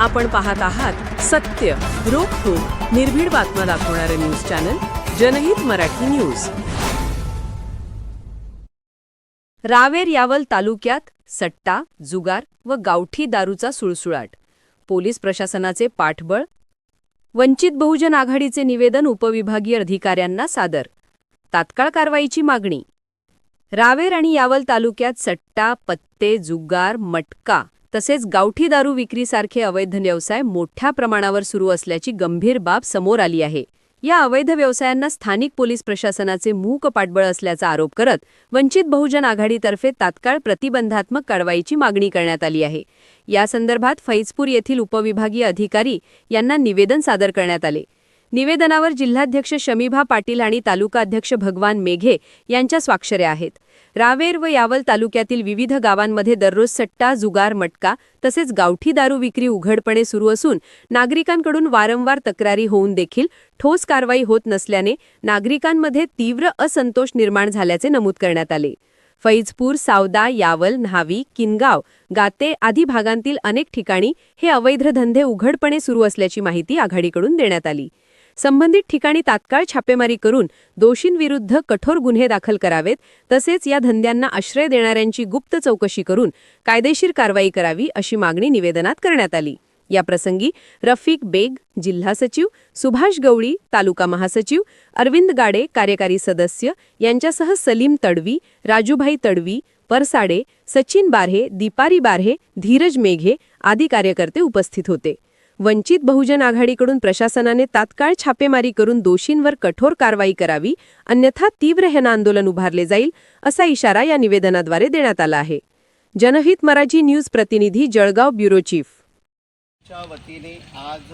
आपण पाहत आहात सत्य रोखोक निर्भीड बातम्या दाखवणारे न्यूज चॅनल जनहित मराठी न्यूज. रावेर यावल तालुक्यात सट्टा जुगार व गावठी दारूचा सुळसुळाट. पोलीस प्रशासनाचे पाठबळ वंचित बहुजन आघाडीचे निवेदन उपविभागीय अधिकाऱ्यांना सादर. तात्काळ कारवाईची मागणी. रावेर आणि यावल तालुक्यात सट्टा पत्ते जुगार मटका तसेच गावठी दारू विक्रीसारखे अवैध व्यवसाय मोठ्या प्रमाणावर सुरू असल्याची गंभीर बाब समोर आली आहे. या अवैध व्यवसायांना स्थानिक पोलीस प्रशासनाचे मूक पाठबळ असल्याचा आरोप करत वंचित बहुजन आघाडीतर्फे तात्काळ प्रतिबंधात्मक कारवाईची मागणी करण्यात आली आहे. या संदर्भात फैजपूर येथील उपविभागीय अधिकारी यांना निवेदन सादर करण्यात आले. निवेदनावर जिल्हाध्यक्ष शमीभा पाटील आणि तालुका अध्यक्ष भगवान मेघे यांच्या स्वाक्षऱ्या आहेत. रावेर व यावल तालुक्यातील विविध गावांमध्ये दररोज सट्टा जुगार मटका तसेच गावठी दारू विक्री उघडपणे सुरू असून नागरिकांकडून वारंवार तक्रारी होऊन देखील ठोस कारवाई होत नसल्याने नागरिकांमध्ये तीव्र असंतोष निर्माण झाल्याचे नमूद करण्यात आले. फैजपूर सावदा यावल न्हावी किनगाव गाते आदी भागांतील अनेक ठिकाणी हे अवैध धंदे उघडपणे सुरू असल्याची माहिती आघाडीकडून देण्यात आली. संबंधित ठिकाणी तात्काळ छापेमारी करून दोषींविरुद्ध कठोर गुन्हे दाखल करावेत तसेच या धंद्यांना आश्रय देणाऱ्यांची गुप्त चौकशी करून कायदेशीर कारवाई करावी अशी मागणी निवेदनात करण्यात आली. याप्रसंगी रफिक बेग जिल्हा सचिव सुभाष गवळी तालुका महासचिव अरविंद गाडे कार्यकारी सदस्य यांच्यासह सलीम तडवी राजूभाई तडवी परसाडे सचिन बारहे दीपारी बारहे धीरज मेघे आदी कार्यकर्ते उपस्थित होते. वंचित बहुजन आघाडीकडून प्रशासनाने तात्काळ छापेमारी करून दोषींवर कठोर कारवाई करावी अन्यथा तीव्र हेन आंदोलन उभारले जाईल असा इशारा या निवेदनाद्वारे देण्यात आला आहे. जनहित मराठी न्यूज प्रतिनिधी जळगाव ब्युरो चीफ. च्या वतीने आज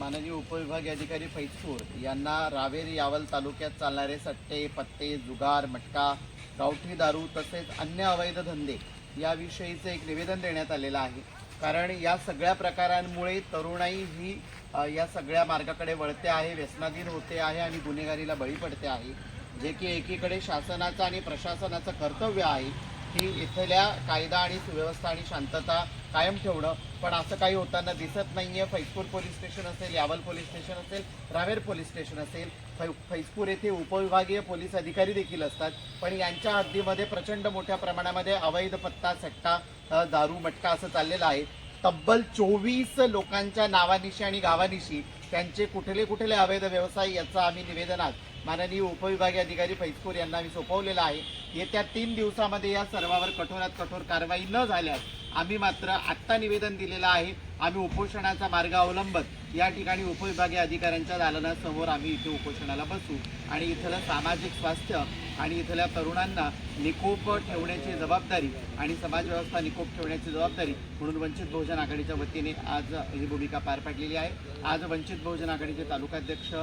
माननीय उपविभागीय अधिकारी फैसूर यांना रावेर यावल तालुक्यात चालणारे सट्टे पत्ते जुगार मटका गावठी दारू तसेच अन्य अवैध धंदे याविषयीचं एक निवेदन देण्यात आलेलं आहे. कारण या सगळ्या प्रकारांमुळे तरुणाई ही अ, या सगळ्या मार्गाकडे वळते आहे व्यसनाधीन होते आहे आणि गुन्हेगारीला बळी पडते आहे. जे की एकीकडे शासनाचं आणि प्रशासनाचं कर्तव्य आहे की इथल्या कायदा आणि सुव्यवस्था आणि शांतता कायम ठेवणं. पण असं काही होताना दिसत नाही आहे फैजपूर पोलीस स्टेशन असेल यावल पोलीस स्टेशन असेल रावेर पोलीस स्टेशन असेल फै फैजपूर येथे उपविभागीय पोलीस अधिकारी देखील असतात. पण यांच्या हद्दीमध्ये प्रचंड मोठ्या प्रमाणामध्ये अवैध पत्ता सट्टा दारू मटका असं चाललेलं आहे. तब्बल चोवीस लोकांच्या नावानिशी आणि गावानिशी त्यांचे कुठले कुठले अवैध व्यवसाय याचं आम्ही निवेदनात माननीय उपविभागीय अधिकारी फैजपूर यांना आम्ही सोपवलेलं आहे. येत्या तीन दिवसामध्ये या सर्वावर कठोरात कठोर कारवाई न झाल्यास आम्ही मात्र आत्ता निवेदन दिलेलं आहे. आम्ही उपोषणाचा मार्ग अवलंबत या ठिकाणी उपविभागीय अधिकाऱ्यांच्या दालनासमोर आम्ही इथे उपोषणाला बसू आणि इथलं सामाजिक स्वास्थ्य आणि इथल्या तरुणांना निकोप ठेवण्याची जबाबदारी आणि समाजव्यवस्था निकोप ठेवण्याची जबाबदारी म्हणून वंचित बहुजन आघाडीच्या वतीने आज ही भूमिका पार पाडलेली आहे. आज वंचित बहुजन आघाडीचे तालुकाध्यक्ष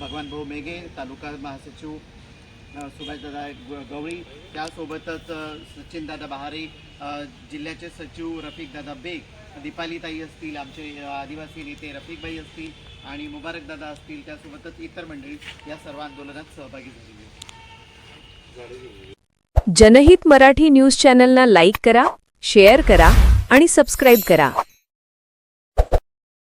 भगवान भाऊ मेघे तालुका महासचिव सुभाषदादा गवळी. त्यासोबतच सचिनदादा बहारे जिल्ह्याचे सचिव रफिकदादा बेग दीपालीताई असतील आमचे आदिवासी नेते रफिकबाई असतील आणि मुबारकदादा असतील त्यासोबतच इतर मंडळी या सर्व आंदोलनात सहभागी झालेली जनहित मराठी न्यूज चॅनलना लाईक करा शेअर करा आणि सबस्क्राईब करा.